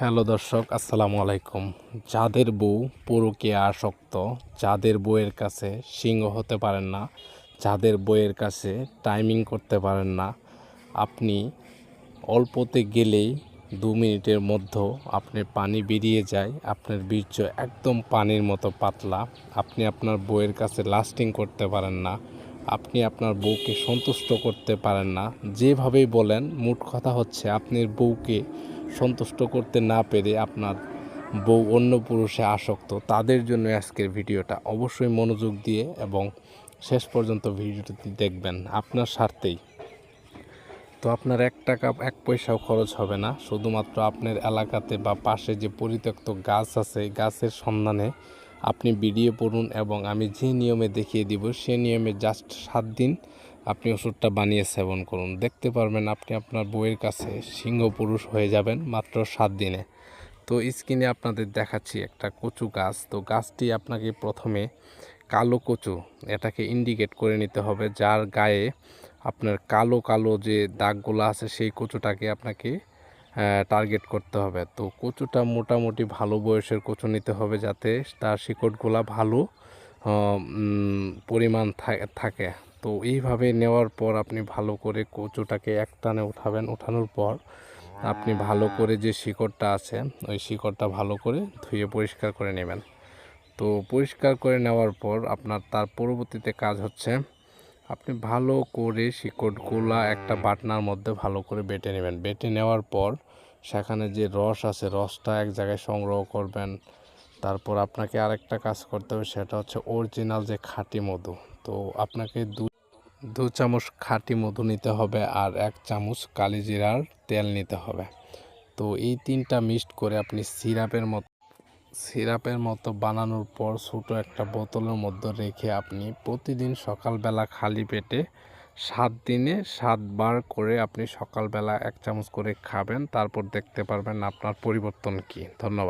Hello দর্শক, আসসালামু আলাইকুম। যাদের বউ পুরুকে আসক্ত, যাদের বউয়ের কাছে সিংহ হতে পারেন না, যাদের বউয়ের কাছে টাইমিং করতে পারেন না, আপনি অল্পতে গেলেই দু মিনিটের মধ্যে আপনার পানি বেরিয়ে যায়, আপনার বীর্য একদম পানির মতো পাতলা, আপনি আপনার বউয়ের কাছে লাস্টিং করতে পারেন না। আপনি আপনার বউকে সন্তুষ্ট করতে পারেন না। যেভাবেই বলেন, মোট কথা হচ্ছে আপনার বউকে সন্তুষ্ট করতে না পেরে আপনার বউ অন্য পুরুষে আসক্ত। তাদের জন্য আজকের ভিডিওটা অবশ্যই মনোযোগ দিয়ে এবং শেষ পর্যন্ত ভিডিওটি দেখবেন আপনার স্বার্থেই। তো আপনার এক টাকা এক পয়সাও খরচ হবে না। শুধুমাত্র আপনার এলাকাতে বা পাশে যে পরিত্যক্ত গাছ আছে, গাছের সন্ধানে আপনি ভিডিও পড়ুন এবং আমি যে নিয়মে দেখিয়ে দিব, সে নিয়মে জাস্ট সাত দিন আপনি ওষুধটা বানিয়ে সেবন করুন। দেখতে পারবেন আপনি আপনার বইয়ের কাছে সিংহ পুরুষ হয়ে যাবেন মাত্র সাত দিনে। তো স্ক্রিনে আপনাদের দেখাচ্ছি একটা কচু গাছ। তো গাছটি আপনাকে প্রথমে কালো কচু এটাকে ইন্ডিকেট করে নিতে হবে, যার গায়ে আপনার কালো কালো যে দাগগুলো আছে সেই কচুটাকে আপনাকে টার্গেট করতে হবে। তো কচুটা মোটামুটি ভালো বয়সের কচু নিতে হবে যাতে তার শিকড়গুলা ভালো পরিমাণ থাকে। তো এইভাবে নেওয়ার পর আপনি ভালো করে কচুটাকে এক টানে উঠাবেন। উঠানোর পর আপনি ভালো করে যে শিকড়টা আছে, ওই শিকড়টা ভালো করে ধুয়ে পরিষ্কার করে নেবেন। তো পরিষ্কার করে নেওয়ার পর আপনার তার পরবর্তীতে কাজ হচ্ছে আপনি ভালো করে শিকড়গুলা একটা বাটনার মধ্যে ভালো করে বেটে নেবেন। বেটে নেওয়ার পর সেখানে যে রস আছে, রসটা এক জায়গায় সংগ্রহ করবেন। তারপর আপনাকে আরেকটা কাজ করতে হবে, সেটা হচ্ছে অরিজিনাল যে খাঁটি মধু। তো আপনাকে দু দু চামচ খাঁটি মধু নিতে হবে আর এক চামচ কালিজিরার তেল নিতে হবে। তো এই তিনটা মিক্সড করে আপনি সিরাপের মতো সিরাপের মতো বানানোর পর ছোটো একটা বোতলের মধ্যে রেখে আপনি প্রতিদিন সকালবেলা খালি পেটে সাত দিনে সাতবার করে আপনি সকালবেলা এক চামচ করে খাবেন, তারপর দেখতে পারবেন আপনার পরিবর্তন কী। ধন্যবাদ।